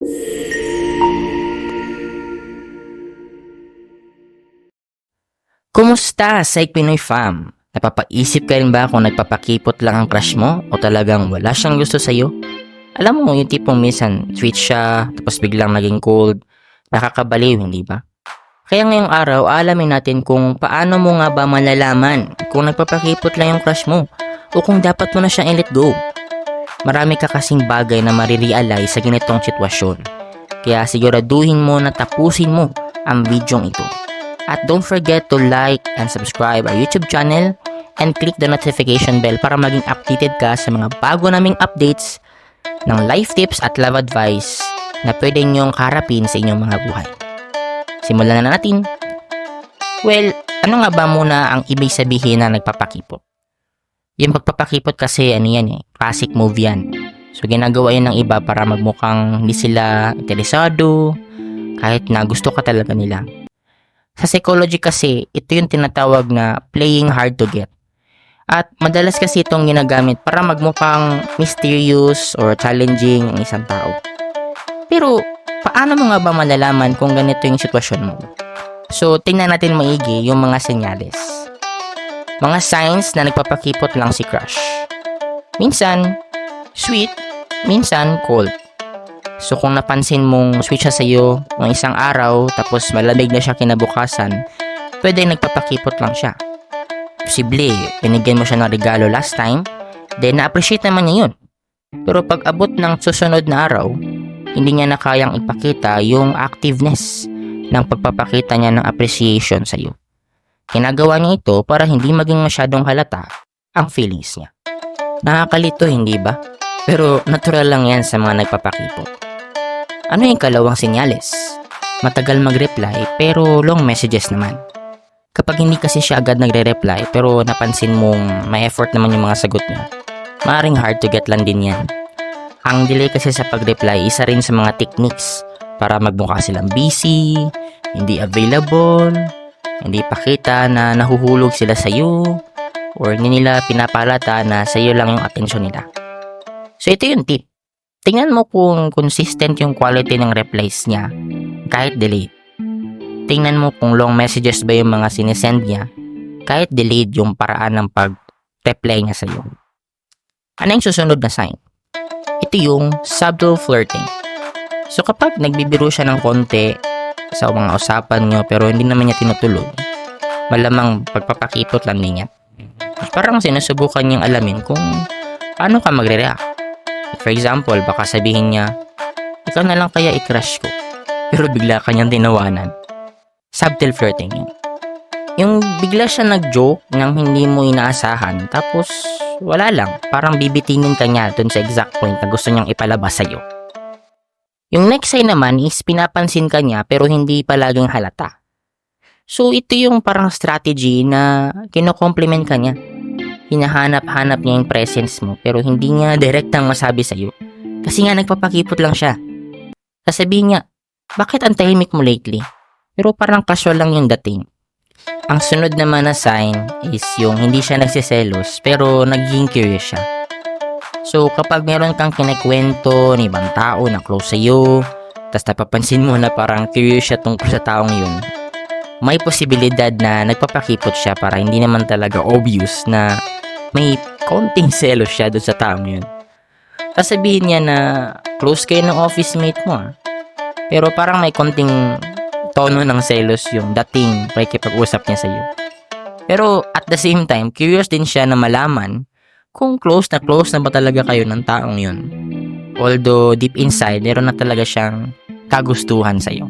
Kumusta sa Pinoy fam? Napapaisip ka rin ba kung nagpapakipot lang ang crush mo o talagang wala siyang gusto sa'yo? Alam mo yung tipong minsan sweet siya tapos biglang naging cold, nakakabaliw hindi ba? Kaya ngayong araw alamin natin kung paano mo nga ba malalaman kung nagpapakipot lang yung crush mo o kung dapat mo na siyang i-let go. Marami ka kasing bagay na marirealize sa ganitong sitwasyon. Kaya siguraduhin mo na tapusin mo ang videong ito. At don't forget to like and subscribe our YouTube channel and click the notification bell para maging updated ka sa mga bago naming updates ng life tips at love advice na pwede niyong karapin sa inyong mga buhay. Simulan na natin. Well, ano nga ba muna ang ibig sabihin na nagpapakipot? Yung pagpapakipot kasi ano yan eh, classic move yan. So ginagawa yun ng iba para magmukhang hindi sila interesado kahit na gusto ka talaga nila. Sa psychology kasi, ito yung tinatawag na playing hard to get. At madalas kasi itong ginagamit para magmukhang mysterious or challenging ang isang tao. Pero, paano mo nga ba malalaman kung ganito yung sitwasyon mo? So, tingnan natin maigi yung mga senyales. Mga signs na nagpapakipot lang si crush. Minsan, sweet, minsan cold. So kung napansin mong sweet siya sa'yo ng isang araw tapos malamig na siya kinabukasan, pwede nagpapakipot lang siya. Posible, binigyan mo siya ng regalo last time, then na-appreciate naman niya yun. Pero pag abot ng susunod na araw, hindi niya na kayang ipakita yung activeness ng pagpapakita niya ng appreciation sa'yo. Ginagawa niya ito para hindi maging masyadong halata ang feelings niya. Nakakalito, hindi ba? Pero natural lang yan sa mga nagpapakipot. Ano yung kalawang senyales? Matagal mag-reply pero long messages naman. Kapag hindi kasi siya agad nagre-reply pero napansin mong may effort naman yung mga sagot niya, maaaring hard to get lang din yan. Ang delay kasi sa pag-reply isa rin sa mga techniques para magmukha silang busy, hindi available, hindi pakita na nahuhulog sila sa iyo, or hindi nila pinapalata na sa iyo lang yung atensyon nila. So ito yung tip. Tingnan mo kung consistent yung quality ng replies niya kahit delayed. Tingnan mo kung long messages ba yung mga sinesend niya kahit delayed yung paraan ng pag-reply niya sa iyo. Ano yung susunod na sign? Ito yung subtle flirting. So kapag nagbibiro siya ng konti sa mga usapan niyo pero hindi naman niya tinutuloy, malamang pagpapakipot lang niya. Parang sinusubukan niyang alamin kung paano ka magre-react. For example, baka sabihin niya, ikaw na lang kaya i-crush ko. Pero bigla kanyang tinawanan. Subtle flirting yun. Yung bigla siya nag-joke nang hindi mo inaasahan, tapos wala lang, parang bibitinin ka niya dun sa exact point na gusto niyang ipalabas sa'yo. Yung next sign naman is pinapansin ka niya pero hindi palaging halata. So ito yung parang strategy na kinokompliment ka niya hinahanap-hanap niya yung presence mo pero hindi niya direktang masabi sa'yo. Kasi nga nagpapakipot lang siya. Sasabihin niya, bakit ang tahimik mo lately? Pero parang casual lang yung dating. Ang sunod naman na sign is yung hindi siya nagsiselos pero nagiging curious siya. So kapag meron kang kinikwento ng ibang tao na close sa'yo, tapos napapansin mo na parang curious siya tungkol sa taong yun, may posibilidad na nagpapakipot siya para hindi naman talaga obvious na may konting selos siya doon sa taong yun. Sasabihin niya na close kayo ng office mate mo ah. Pero parang may konting tono ng selos yung dating pakikipag-usap niya sa iyo. Pero at the same time, curious din siya na malaman kung close na close na ba talaga kayo ng taong yun. Although deep inside, meron na talaga siyang kagustuhan sa iyo.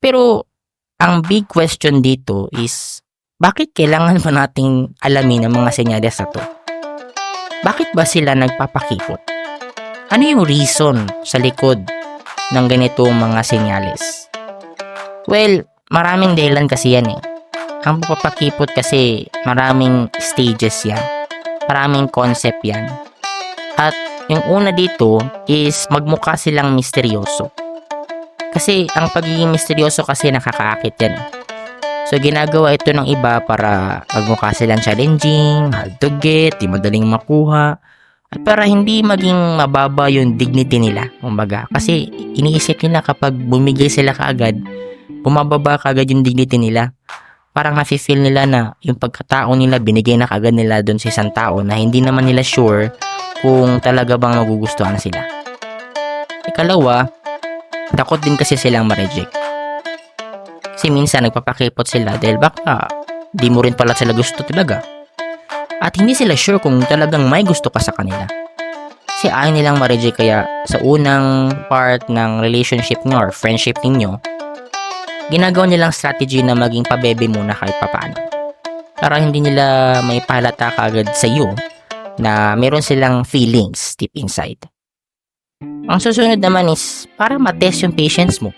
Pero ang big question dito is bakit kailangan pa nating alamin ang mga senyales na to? Bakit ba sila nagpapakipot? Ano yung reason sa likod ng ganitong mga senyales? Well, maraming dahilan kasi yan eh. Ang pagpapakipot kasi maraming stages yan. Maraming concept yan. At yung una dito is magmukha silang misteryoso. Kasi ang pagiging misteryoso kasi nakakaakit yan. eh. So ginagawa ito ng iba para magmukha silang challenging, hard to get, di madaling makuha. At para hindi maging mababa yung dignity nila, kumbaga. Kasi iniisip nila kapag bumigay sila kaagad, bumababa kaagad yung dignity nila. Parang nafe-feel nila na yung pagkatao nila, binigay na kaagad nila doon sa isang tao na hindi naman nila sure kung talaga bang magugustuhan sila. Ikalawa, takot din kasi silang ma-reject. Kasi minsan nagpapakipot sila dahil baka di mo rin pala sila gusto talaga. At hindi sila sure kung talagang may gusto ka sa kanila. Kasi ayaw nilang ma-reject kaya sa unang part ng relationship nyo or friendship ninyo, ginagawa nilang strategy na maging pabebe muna kahit papaano. Para hindi nila may pahalata kagad sa iyo na meron silang feelings deep inside. Ang susunod naman is para matest yung patience mo.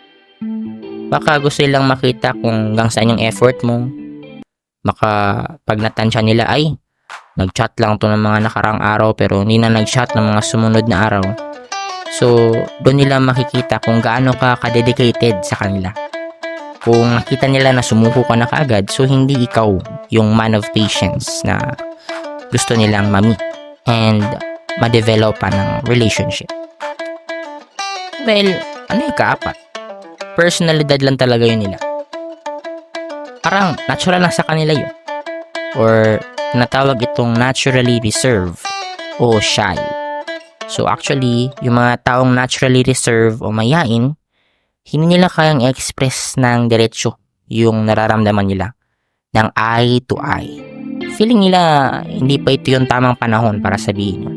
Baka gusto nilang makita kung hanggang saan yung effort mo. Baka pag natansya nila ay nag-chat lang to ng mga nakarang araw pero hindi na nag-chat ng mga sumunod na araw. So, doon nila makikita kung gaano ka ka-dedicated sa kanila. Kung nakita nila na sumuko ka na kaagad, so hindi ikaw yung man of patience na gusto nilang ma-meet and ma-develop pa ng relationship. Well, ano yung kaapat? Personalidad lang talaga yun nila. Parang natural lang sa kanila yun. Or natawag itong naturally reserved o shy. So actually, yung mga taong naturally reserved o mayain, hindi nila kayang express ng diretsyo yung nararamdaman nila ng eye to eye. Feeling nila hindi pa ito yung tamang panahon para sabihin yun.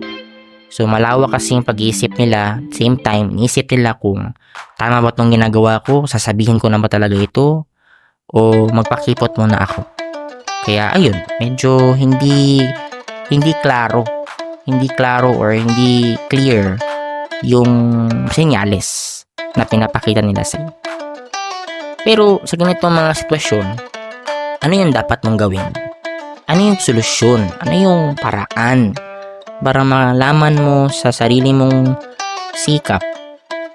So malawak kasi yung pag-iisip nila, same time, inisip nila kung tama ba itong ginagawa ko, sasabihin ko na ba talaga ito, o magpakipot muna ako. Kaya ayun, medyo hindi hindi klaro, hindi klaro or hindi clear yung senyales na pinapakita nila sa iyo. Pero sa ganitong mga sitwasyon, ano yung dapat mong gawin? Ano yung solusyon? Ano yung paraan para malaman mo sa sarili mong sikap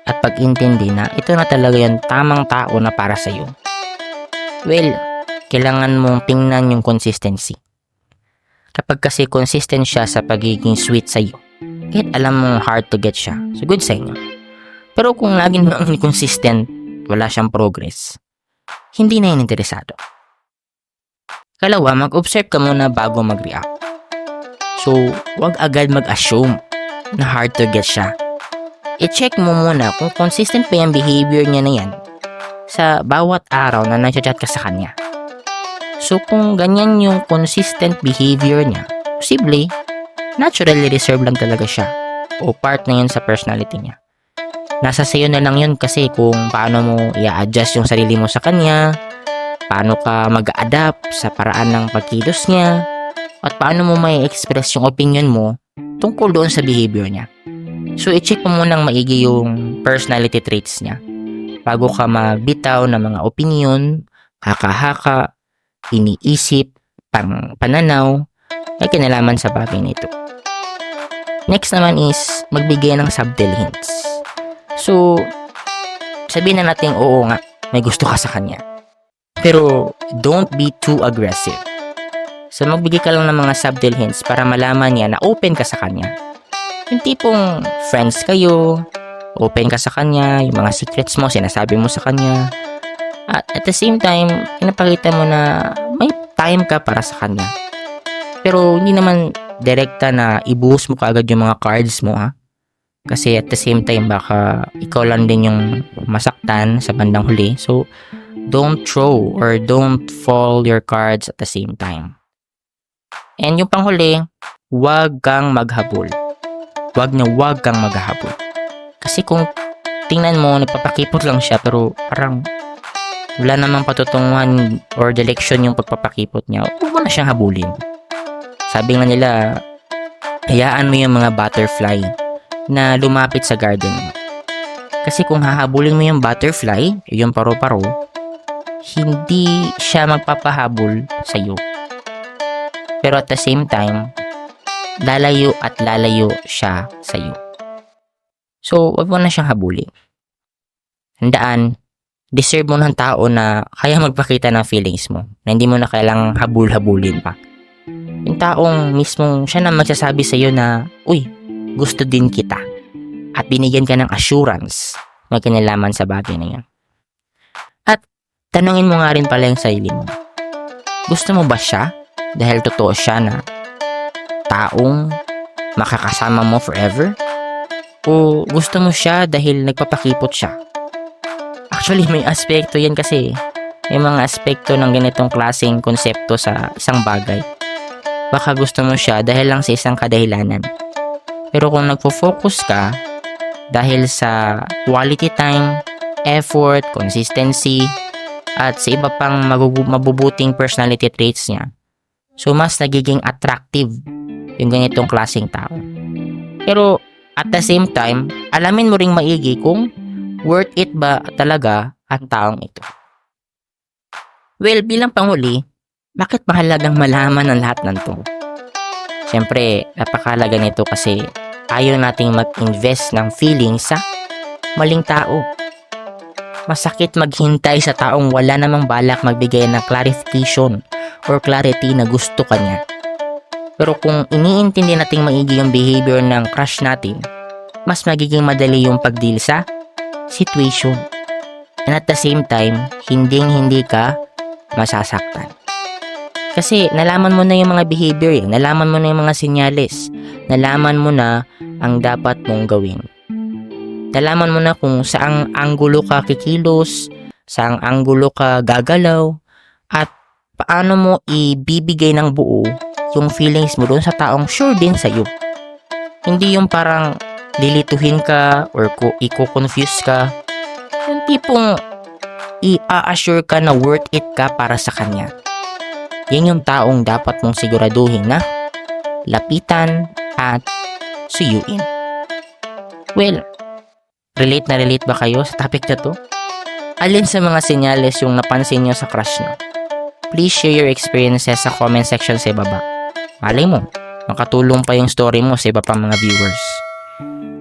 at pag-intindi na ito na talaga yung tamang tao na para sa iyo? Well, kailangan mong tingnan yung consistency. Kapag kasi consistent siya sa pagiging sweet sa iyo, kahit alam mong hard to get siya, so good sa inyo. Pero kung laging lang consistent, wala siyang progress, hindi na yun interesado. Kalawa, mag-observe ka muna bago mag-react. So, wag agad mag-assume na hard to get siya. I-check mo muna kung consistent pa yung behavior niya na yan sa bawat araw na nag-chat ka sa kanya. So, kung ganyan yung consistent behavior niya, posible, naturally reserved lang talaga siya o part na yun sa personality niya. Nasa sayo na lang yun kasi kung paano mo i-adjust yung sarili mo sa kanya, paano ka mag-adapt sa paraan ng pagkilos niya, at paano mo may express yung opinion mo tungkol doon sa behavior niya. So, i-check mo munang maigi yung personality traits niya bago ka magbitaw ng mga opinion, haka-haka, iniisip, pang pananaw, ay kinalaman sa bagay nito. Next naman is magbigay ng subtle hints. So, sabihin na natin oo nga, may gusto ka sa kanya. Pero don't be too aggressive. So magbigay ka lang ng mga subtle hints para malaman niya na open ka sa kanya. Yung tipong friends kayo, open ka sa kanya, yung mga secrets mo, sinasabi mo sa kanya. At at the same time, pinapakita mo na may time ka para sa kanya. Pero hindi naman direkta na ibuhos mo kaagad yung mga cards mo ha. Kasi at the same time, baka ikaw lang din yung masaktan sa bandang huli. So, don't throw or don't fall your cards at the same time. And yung panghuli, huwag kang maghabol. Huwag na huwag kang maghabol. Kasi kung tingnan mo, nagpapakipot lang siya pero parang wala namang patutunguhan or direction yung pagpapakipot niya, huwag mo na siyang habulin. Sabi nga nila, hayaan mo yung mga butterfly na lumapit sa garden mo. Kasi kung hahabulin mo yung butterfly, yung paro-paro, hindi siya magpapahabol sa iyo. Pero at the same time, lalayo at lalayo siya sa iyo. So, wag mo na siyang habulin. Handaan, deserve mo ng tao na kaya magpakita ng feelings mo, na hindi mo na kailangang habul-habulin pa. Yung taong mismong siya na magsasabi sa iyo na, uy, gusto din kita. At binigyan ka ng assurance may kinalaman sa bagay na yan. At tanungin mo nga rin pala yung sarili mo. Gusto mo ba siya? Dahil totoo siya na taong makakasama mo forever? O gusto mo siya dahil nagpapakipot siya? Actually, may aspekto yan kasi. May mga aspekto ng ganitong klaseng konsepto sa isang bagay. Baka gusto mo siya dahil lang sa isang kadahilanan. Pero kung nagfo-focus ka dahil sa quality time, effort, consistency, at sa iba pang mabubuting personality traits niya, so mas nagiging attractive yung ganitong klaseng tao. Pero at the same time, alamin mo ring maigi kung worth it ba talaga ang taong ito. Well, bilang panguli, bakit mahalagang malaman ang lahat ng to? Siyempre, napakalaga nito kasi ayaw nating mag-invest ng feelings sa maling tao. Masakit maghintay sa taong wala namang balak magbigay ng clarification or clarity na gusto kanya. Pero kung iniintindi nating maigi yung behavior ng crush natin, mas magiging madali yung pag-deal sa situation. And at the same time, hinding-hindi ka masasaktan. Kasi nalaman mo na yung mga behavior, eh. nalaman mo na yung mga senyales, nalaman mo na ang dapat mong gawin. Nalaman mo na kung saang anggulo ka kikilos, saang anggulo ka gagalaw, at paano mo ibibigay ng buo yung feelings mo doon sa taong sure din sa'yo. Hindi yung parang lilituhin ka or ko i-confuse ka. Yung tipong i-assure ka na worth it ka para sa kanya. Yan yung taong dapat mong siguraduhin na lapitan at suyuin. Well, relate na relate ba kayo sa topic na to? Alin sa mga senyales yung napansin nyo sa crush nyo? Please share your experiences sa comment section sa ibaba. Malay mo, makatulong pa yung story mo sa iba pang mga viewers.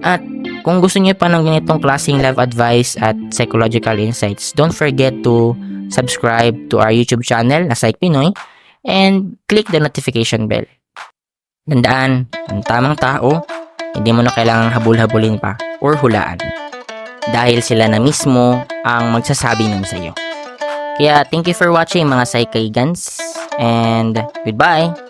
At kung gusto niyo pa ng ganitong klaseng love advice at psychological insights, don't forget to subscribe to our YouTube channel na Psych Pinoy and click the notification bell. Tandaan, ang tamang tao, hindi mo na kailangang habul-habulin pa or hulaan. Dahil sila na mismo ang magsasabi nun sa'yo. Kaya thank you for watching mga Psychigans and goodbye!